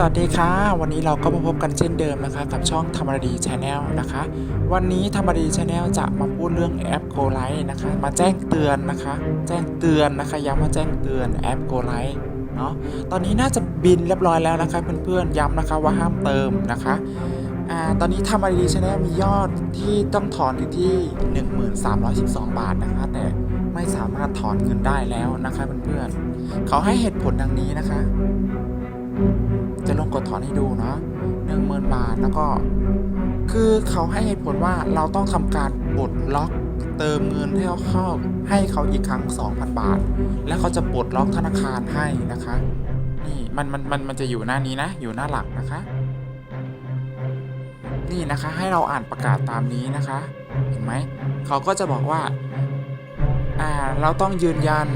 สวัสดีค่ะ วันนี้เราก็มาพบกันเช่นเดิมนะคะกับช่องธรรมดีชาแนลนะคะ วันนี้ธรรมดีชาแนลจะมาพูดเรื่องแอปโกไลท์นะคะ มาแจ้งเตือนนะคะ แจ้งเตือนนะคะย้ำว่าแจ้งเตือนแอปโกไลท์เนาะตอนนี้น่าจะบินเรียบร้อยแล้วนะคะเพื่อนๆย้ำนะคะว่าห้ามเติมนะคะอ่าตอนนี้ธรรมดีชาแนลมียอดที่ต้องถอนอยู่ที่ 1312 บาทนะคะ แต่ไม่สามารถถอนเงินได้แล้วนะคะเพื่อนๆเขาให้เหตุผลดังนี้นะคะจะลงก ดถอนให้ดูเนาะหนึ่งหมื่นบาทแล้วก็ คือเขาให้เหตุผลว่าเราต้องทำการปลดล็อกเติมเงินให้เขาเข้าให้เขาอีกครั้ง 2,000 บาท แล้วเขาจะปลดล็อกธนาคารให้นะคะนี่มันมันมันมันจะอยู่หน้านี้นะ อยู่หน้าหลักนะคะ นี่นะคะให้เราอ่านประกาศตามนี้นะคะ เห็นไหมเขาก็จะบอกว่าอ่าเราต้องยืนยัน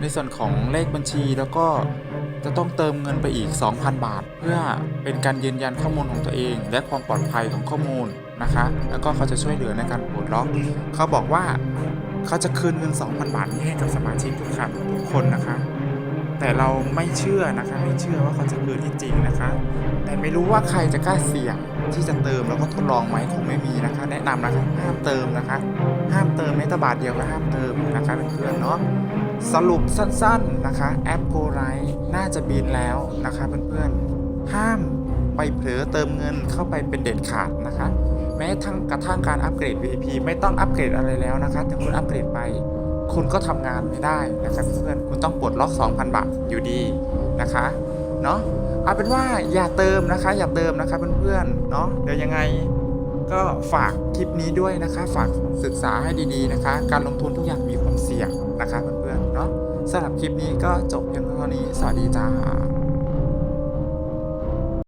ในส่วนของเลขบัญชีแล้วก็ จะต้องเติมเงินไปอีก 2,000 บาท เพื่อเป็นการยืนยันข้อมูลของตัวเอง และความปลอดภัยของข้อมูลนะคะ แล้วก็เขาจะช่วยเหลือในการปลดล็อกเขาบอกว่าเขาจะคืนเงิน 2,000 บาทนี้ให้กับสมาชิกทุกคนทุกคนนะคะ แต่เราไม่เชื่อนะคะ ไม่เชื่อว่าเขาจะคืนที่จริงนะคะ แต่ไม่รู้ว่าใครจะกล้าเสี่ยงที่จะเติมแล้วก็ทดลองไหมคงไม่มีนะคะ แนะนำนะคะห้ามเติมนะคะ ห้ามเติมแม้แต่บาทเดียวก็ห้ามเติมนะคะเพื่อนๆเนาะสรุปสั้นๆนะคะแอปโกไล น่าจะบินแล้วนะคะเพื่อนๆ ห้ามไปเผลอเติมเงินเข้าไปเป็นเด็ดขาดนะคะ แม้ทั้งกระทั่งการอัปเกรด VIP ไม่ต้องอัปเกรดอะไรแล้วนะคะแต่คุณอัปเกรดไป คุณก็ทำงานไม่ได้นะคะเพื่อนๆคุณต้องปลดล็อก 2,000 บาทอยู่ดีนะคะเนาะเอาเป็นว่าอย่าเติมนะคะ อย่าเติมนะคะเพื่อนๆเนาะเดี๋ยวยังไงก็ฝากคลิปนี้ด้วยนะคะ ฝากศึกษาให้ดีๆนะคะ การลงทุนทุกอย่างมีความเสี่ยงนะคะเพื่อนๆเนาะ สำหรับคลิปนี้ก็จบเพียงเท่านี้ สวัสดีจ้า